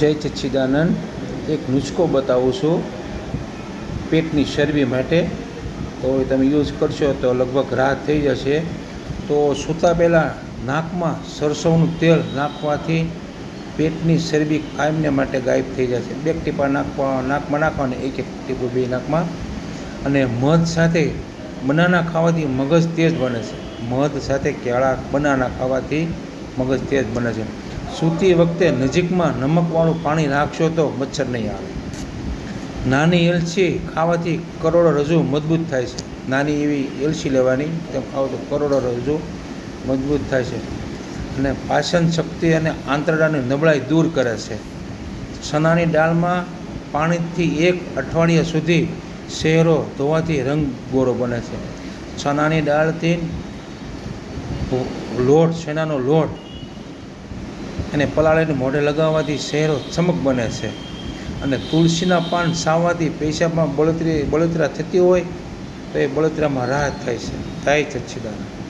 જય સચ્ચિદાનંદ એક નુસ્ખો બતાવું છું પેટની શરબી માટે. તો તમે યુઝ કરશો તો લગભગ રાહત થઈ જશે. તો સૂતા પહેલાં નાકમાં સરસવનું તેલ નાખવાથી પેટની શરબી કાયમને માટે ગાયબ થઈ જશે. બે ટીપા નાખવા, નાકમાં નાખવાને, એક એક ટીપું બે નાકમાં. અને મધ સાથે બનાના ખાવાથી મગજ તેજ બને છે. મધ સાથે કેળા બનાના ખાવાથી મગજ તેજ બને છે. સૂતી વખતે નજીકમાં નમકવાળું પાણી રાખશો તો મચ્છર નહીં આવે. નાની એલચી ખાવાથી કરોડરજ્જુ મજબૂત થાય છે. નાની એવી એલચી લેવાની, તેમ ખાવ તો કરોડરજ્જુ મજબૂત થાય છે. અને પાચન શક્તિ અને આંતરડાની નબળાઈ દૂર કરે છે. ચણાની દાળમાં પાણીથી એક અઠવાડિયા સુધી શહેરો ધોવાથી રંગ ગોરો બને છે. ચણાની દાળથી લોટ શેનાનો લોટ એને પલાળીને મોઢે લગાવવાથી શહેરો ચમક બને છે. અને તુલસીના પાન સાવવાથી પેશાબમાં બળતરી, બળતરા થતી હોય તો એ બળતરામાં રાહત થાય છે. થાય સચ્ચિદાનંદ